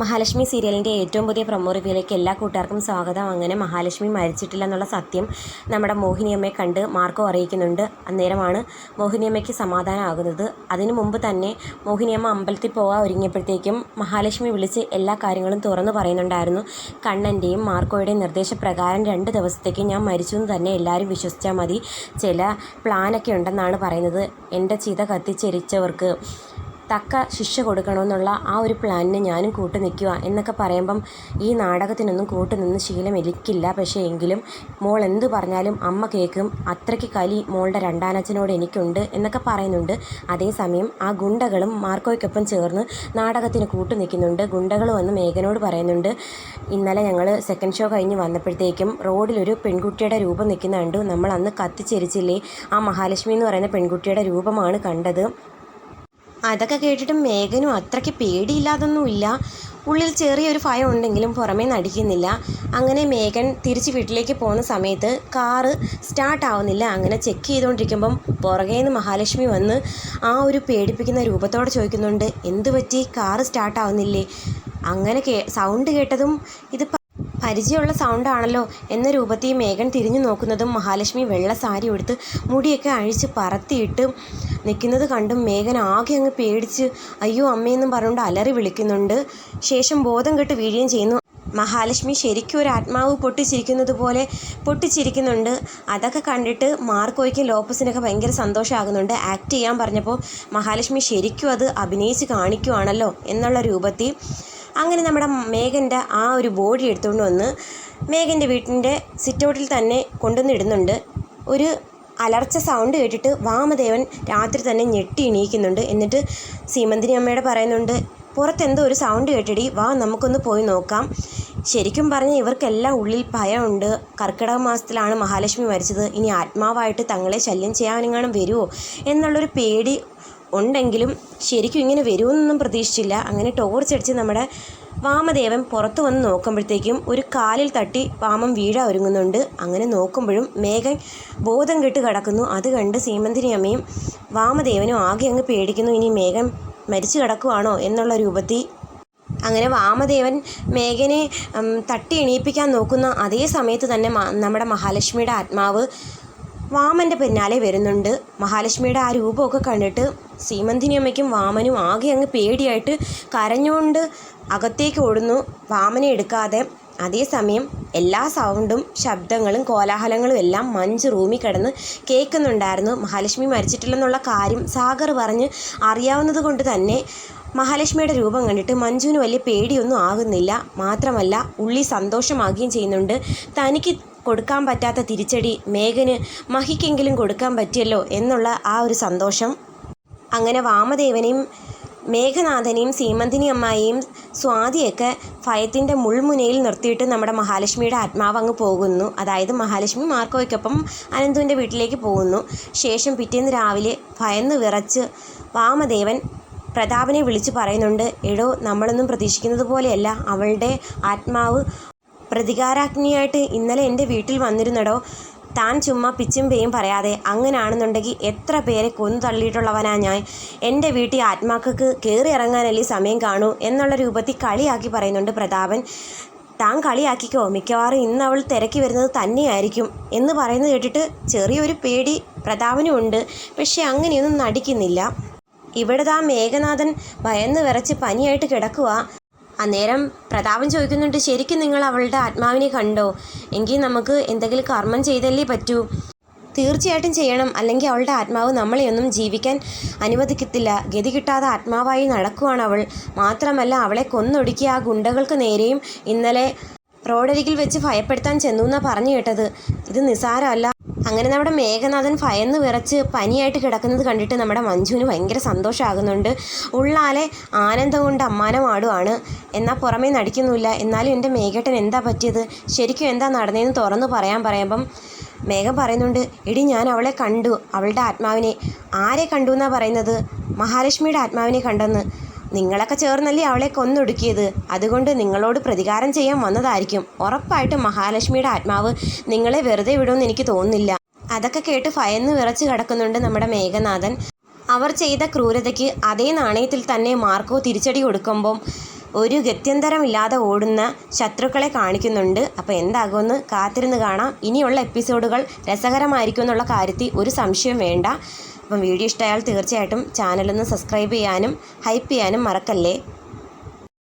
മഹാലക്ഷ്മി സീരിയലിന്റെ ഏറ്റവും പുതിയ പ്രൊമോ റിവ്യൂയിലേക്ക് എല്ലാ കൂട്ടുകാർക്കും സ്വാഗതം. അങ്ങനെ മഹാലക്ഷ്മി മരിച്ചിട്ടില്ല എന്നുള്ള സത്യം നമ്മുടെ മോഹിനിയമ്മയെ കണ്ട് മാർക്കോ അറിയിക്കുന്നുണ്ട്. അന്നേരമാണ് മോഹിനിയമ്മയ്ക്ക് സമാധാനമാകുന്നത്. അതിനു മുമ്പ് തന്നെ മോഹിനിയമ്മ അമ്പലത്തിൽ പോകാൻ ഒരുങ്ങിയപ്പോഴത്തേക്കും മഹാലക്ഷ്മി വിളിച്ച് എല്ലാ കാര്യങ്ങളും തുറന്നു പറയുന്നുണ്ടായിരുന്നു. കണ്ണന്റെയും മാർക്കോയുടെയും നിർദ്ദേശപ്രകാരം രണ്ട് ദിവസത്തേക്ക് ഞാൻ മരിച്ചു എന്ന് തന്നെ എല്ലാവരും വിശ്വസിച്ചാൽ മതി. ചില പ്ലാനൊക്കെ ഉണ്ടെന്നാണ് പറയുന്നത്. എന്റെ ചിത കത്തിച്ചെരിച്ചവർക്ക് തക്ക ശിക്ഷ കൊടുക്കണമെന്നുള്ള ആ ഒരു പ്ലാനിന് ഞാനും കൂട്ടു നിൽക്കുക എന്നൊക്കെ പറയുമ്പം ഈ നാടകത്തിനൊന്നും കൂട്ടുനിന്ന് ശീലം എനിക്കില്ല. പക്ഷേ എങ്കിലും മോൾ എന്ത് പറഞ്ഞാലും അമ്മ കേൾക്കും. അത്രയ്ക്ക് കലി മോളുടെ രണ്ടാനച്ഛനോട് എനിക്കുണ്ട് എന്നൊക്കെ പറയുന്നുണ്ട്. അതേസമയം ആ ഗുണ്ടകളും മാർക്കോയ്ക്കൊപ്പം ചേർന്ന് നാടകത്തിന് കൂട്ടു നിൽക്കുന്നുണ്ട്. ഗുണ്ടകൾ വന്ന് മേഘനോട് പറയുന്നുണ്ട് ഇന്നലെ ഞങ്ങൾ സെക്കൻഡ് ഷോ കഴിഞ്ഞ് വന്നപ്പോഴത്തേക്കും റോഡിലൊരു പെൺകുട്ടിയുടെ രൂപം നിൽക്കുന്ന കണ്ടു. നമ്മൾ അന്ന് കത്തിച്ചെരിച്ചില്ലേ? ആ മഹാലക്ഷ്മി എന്ന് പറയുന്ന പെൺകുട്ടിയുടെ രൂപമാണ് കണ്ടത്. അതൊക്കെ കേട്ടിട്ട് മേഘനും അത്രയ്ക്ക് പേടിയില്ലാതൊന്നുമില്ല. ഉള്ളിൽ ചെറിയൊരു ഭയം ഉണ്ടെങ്കിലും പുറമേ നടിക്കുന്നില്ല. അങ്ങനെ മേഘൻ തിരിച്ച് വീട്ടിലേക്ക് പോകുന്ന സമയത്ത് കാറ് സ്റ്റാർട്ട് ആവുന്നില്ല. അങ്ങനെ ചെക്ക് ചെയ്തുകൊണ്ടിരിക്കുമ്പം പുറകെ നിന്ന് മഹാലക്ഷ്മി വന്ന് ആ ഒരു പേടിപ്പിക്കുന്ന രൂപത്തോടെ ചോദിക്കുന്നുണ്ട് എന്തു പറ്റി? കാറ് സ്റ്റാർട്ട് ആവുന്നില്ലേ? അങ്ങനെ കേ സൗണ്ട് കേട്ടതും ഇത് പരിചയമുള്ള സൗണ്ടാണല്ലോ എന്ന രൂപത്തിൽ മേഘൻ തിരിഞ്ഞു നോക്കുന്നതും മഹാലക്ഷ്മി വെള്ള സാരി ഉടുത്ത് മുടിയൊക്കെ അഴിച്ച് പറത്തിയിട്ട് നിൽക്കുന്നത് കണ്ടും മേഘൻ ആകെ അങ്ങ് പേടിച്ച് അയ്യോ അമ്മയെന്നും പറഞ്ഞുകൊണ്ട് അലറി വിളിക്കുന്നുണ്ട്. ശേഷം ബോധം കെട്ട് വീഴുകയും ചെയ്യുന്നു. മഹാലക്ഷ്മി ശരിക്കും ഒരു ആത്മാവ് പൊട്ടിച്ചിരിക്കുന്നത് പോലെ പൊട്ടിച്ചിരിക്കുന്നുണ്ട്. അതൊക്കെ കണ്ടിട്ട് മാർക്കോയ്ക്കും ലോപ്പസിനൊക്കെ ഭയങ്കര സന്തോഷമാകുന്നുണ്ട് ആക്ട് ചെയ്യാൻ പറഞ്ഞപ്പോൾ മഹാലക്ഷ്മി ശരിക്കും അത് അഭിനയിച്ച് കാണിക്കുവാണല്ലോ എന്നുള്ള രൂപത്തിൽ അങ്ങനെ നമ്മുടെ മേഘന്റെ ആ ഒരു ബോഡി എടുത്തുകൊണ്ട് വന്ന് മേഘന്റെ വീട്ടിന്റെ സിറ്റൗട്ടിൽ തന്നെ കൊണ്ടുവന്ന് ഇടുന്നുണ്ട്. ഒരു അലർച്ച സൗണ്ട് കേട്ടിട്ട് വാമദേവൻ രാത്രി തന്നെ ഞെട്ടി എണീക്കുന്നുണ്ട്. എന്നിട്ട് സീമന്തിനി അമ്മയോട് പറയുന്നുണ്ട് പുറത്തെന്തോ ഒരു സൗണ്ട് കേട്ടിടി വാ നമുക്കൊന്ന് പോയി നോക്കാം. ശരിക്കും പറഞ്ഞാൽ ഇവർക്കെല്ലാം ഉള്ളിൽ ഭയമുണ്ട്. കർക്കിടക മാസത്തിലാണ് മഹാലക്ഷ്മി മരിച്ചത്. ഇനി ആത്മാവായിട്ട് തങ്ങളെ ശല്യം ചെയ്യാനെങ്ങാനും വരുമോ എന്നുള്ളൊരു പേടി ഉണ്ടെങ്കിലും ശരിക്കും ഇങ്ങനെ വരുമെന്നൊന്നും പ്രതീക്ഷിച്ചില്ല. അങ്ങനെ ടോർച്ച് അടിച്ച് നമ്മുടെ വാമദേവൻ പുറത്തു വന്ന് നോക്കുമ്പോഴത്തേക്കും ഒരു കാലിൽ തട്ടി വാമം വീഴാൻ ഒരുങ്ങുന്നുണ്ട്. അങ്ങനെ നോക്കുമ്പോഴും മേഘൻ ബോധം കെട്ട് കിടക്കുന്നു. അത് കണ്ട് സീമന്തിനി അമ്മയും വാമദേവനും ആകെ അങ്ങ് പേടിക്കുന്നു. ഇനി മേഘൻ മരിച്ചു കിടക്കുവാണോ എന്നുള്ള രൂപത്തിൽ. അങ്ങനെ വാമദേവൻ മേഘനെ തട്ടി എണീപ്പിക്കാൻ നോക്കുന്ന അതേ സമയത്ത് തന്നെ നമ്മുടെ മഹാലക്ഷ്മിയുടെ ആത്മാവ് വാമന്റെ പിന്നാലെ വരുന്നുണ്ട്. മഹാലക്ഷ്മിയുടെ ആ രൂപമൊക്കെ കണ്ടിട്ട് സീമന്തിനി അമ്മയ്ക്കും വാമനും ആകെ അങ്ങ് പേടിയായിട്ട് കരഞ്ഞുകൊണ്ട് അകത്തേക്ക് ഓടുന്നു. വാമനെ എടുക്കാതെ. അതേസമയം എല്ലാ സൗണ്ടും ശബ്ദങ്ങളും കോലാഹലങ്ങളും എല്ലാം മഞ്ച് റൂമിൽ കിടന്ന് കേൾക്കുന്നുണ്ടായിരുന്നു. മഹാലക്ഷ്മി മരിച്ചിട്ടില്ലെന്നുള്ള കാര്യം സാഗർ പറഞ്ഞ് അറിയാവുന്നത് കൊണ്ട് തന്നെ മഹാലക്ഷ്മിയുടെ രൂപം കണ്ടിട്ട് മഞ്ജുവിന് വലിയ പേടിയൊന്നും ആകുന്നില്ല. മാത്രമല്ല ഉള്ളി സന്തോഷമാകുകയും ചെയ്യുന്നുണ്ട്. തനിക്ക് കൊടുക്കാൻ പറ്റാത്ത തിരിച്ചടി മേഘന് മഹിക്കെങ്കിലും കൊടുക്കാൻ പറ്റിയല്ലോ എന്നുള്ള ആ ഒരു സന്തോഷം. അങ്ങനെ വാമദേവനെയും മേഘനാഥനെയും സീമന്തിനി അമ്മായിയും സ്വാതിയൊക്കെ ഭയത്തിന്റെ മുൾമുനയിൽ നിർത്തിയിട്ട് നമ്മുടെ മഹാലക്ഷ്മിയുടെ ആത്മാവ് അങ്ങ് പോകുന്നു. അതായത് മഹാലക്ഷ്മി മാർക്കോയ്ക്കൊപ്പം അനന്തുവിന്റെ വീട്ടിലേക്ക് പോകുന്നു. ശേഷം പിറ്റേന്ന് രാവിലെ ഭയന്ന് വിറച്ച് വാമദേവൻ പ്രതാപനെ വിളിച്ചു പറയുന്നുണ്ട് എടോ നമ്മളൊന്നും പ്രതീക്ഷിക്കുന്നത് പോലെയല്ല. അവളുടെ ആത്മാവ് പ്രതികാരാഗ്നിയായിട്ട് ഇന്നലെ എന്റെ വീട്ടിൽ വന്നിരുന്നടോ. താൻ ചുമ്മാ പിച്ചും പേയും പറയാതെ അങ്ങനാണെന്നുണ്ടെങ്കിൽ എത്ര പേരെ കൊന്നു തള്ളിയിട്ടുള്ളവനാ ഞാൻ. എന്റെ വീട്ടിൽ ആത്മാക്കൾക്ക് കയറി ഇറങ്ങാനല്ലേ സമയം കാണൂ എന്നുള്ള രൂപത്തിൽ കളിയാക്കി പറയുന്നുണ്ട് പ്രതാപൻ. താൻ കളിയാക്കിക്കോ. മിക്കവാറും ഇന്ന് അവൾ തിരക്കി വരുന്നത് തന്നെയായിരിക്കും എന്ന് പറയുന്നത് കേട്ടിട്ട് ചെറിയൊരു പേടി പ്രതാപനും ഉണ്ട്. പക്ഷേ അങ്ങനെയൊന്നും നടിക്കുന്നില്ല. ഇവിടെ താ മേഘനാഥൻ ഭയന്ന് വിറച്ച് പനിയായിട്ട് കിടക്കുക അന്നേരം പ്രതാപം ചോദിക്കുന്നുണ്ട് ശരിക്കും നിങ്ങൾ അവളുടെ ആത്മാവിനെ കണ്ടോ? എങ്കിൽ നമുക്ക് എന്തെങ്കിലും കർമ്മം ചെയ്തല്ലേ പറ്റൂ? തീർച്ചയായിട്ടും ചെയ്യണം. അല്ലെങ്കിൽ അവളുടെ ആത്മാവ് നമ്മളെയൊന്നും ജീവിക്കാൻ അനുവദിക്കത്തില്ല. ഗതി കിട്ടാതെ ആത്മാവായി നടക്കുവാണ് അവൾ. മാത്രമല്ല അവളെ കൊന്നൊടുക്കിയ ആ ഗുണ്ടകൾക്ക് നേരെയും ഇന്നലെ റോഡരികിൽ വെച്ച് ഭയപ്പെടുത്താൻ ചെന്നു എന്നാണ് പറഞ്ഞു കേട്ടത്. ഇത് നിസാരമല്ല. അങ്ങനെ നമ്മുടെ മേഘനാഥൻ ഭയന്ന് വിറച്ച് പനിയായിട്ട് കിടക്കുന്നത് കണ്ടിട്ട് നമ്മുടെ മഞ്ജുവിന് ഭയങ്കര സന്തോഷമാകുന്നുണ്ട് ഉള്ളാലെ ആനന്ദം കൊണ്ട് അമ്മാനമാടുവാണ് എന്നാൽ പുറമേ നടിക്കുന്നില്ല എന്നാലും എന്റെ മേഘട്ടൻ എന്താ പറ്റിയത്? ശരിക്കും എന്താ നടന്നതെന്ന് തുറന്നു പറയാൻ പറയുമ്പം മേഘം പറയുന്നുണ്ട് എടി ഞാൻ അവളെ കണ്ടു. അവളുടെ ആത്മാവിനെ. ആരെ കണ്ടു എന്നാണ് പറയുന്നത്? മഹാലക്ഷ്മിയുടെ ആത്മാവിനെ കണ്ടെന്ന്. നിങ്ങളൊക്കെ ചേർന്നല്ലേ അവളെ കൊന്നൊടുക്കിയത്? അതുകൊണ്ട് നിങ്ങളോട് പ്രതികാരം ചെയ്യാൻ വന്നതായിരിക്കും. ഉറപ്പായിട്ടും മഹാലക്ഷ്മിയുടെ ആത്മാവ് നിങ്ങളെ വെറുതെ വിടുമെന്ന് എനിക്ക് തോന്നുന്നില്ല. അതൊക്കെ കേട്ട് ഭയന്ന് വിറച്ച് കിടക്കുന്നുണ്ട് നമ്മുടെ മേഘനാഥൻ. അവർ ചെയ്ത ക്രൂരതയ്ക്ക് അതേ നാണയത്തിൽ തന്നെ മാർക്കോ തിരിച്ചടി കൊടുക്കുമ്പം ഒരു ഗത്യന്തരമില്ലാതെ ഓടുന്ന ശത്രുക്കളെ കാണിക്കുന്നുണ്ട്. അപ്പോൾ എന്താകുമെന്ന് കാത്തിരുന്ന് കാണാം. ഇനിയുള്ള എപ്പിസോഡുകൾ രസകരമായിരിക്കും എന്നുള്ള കാര്യത്തിൽ ഒരു സംശയം വേണ്ട. അപ്പം വീഡിയോ ഇഷ്ടമായാൽ തീർച്ചയായിട്ടും ചാനലൊന്ന് സബ്സ്ക്രൈബ് ചെയ്യാനും ഹൈപ്പ് ചെയ്യാനും മറക്കല്ലേ?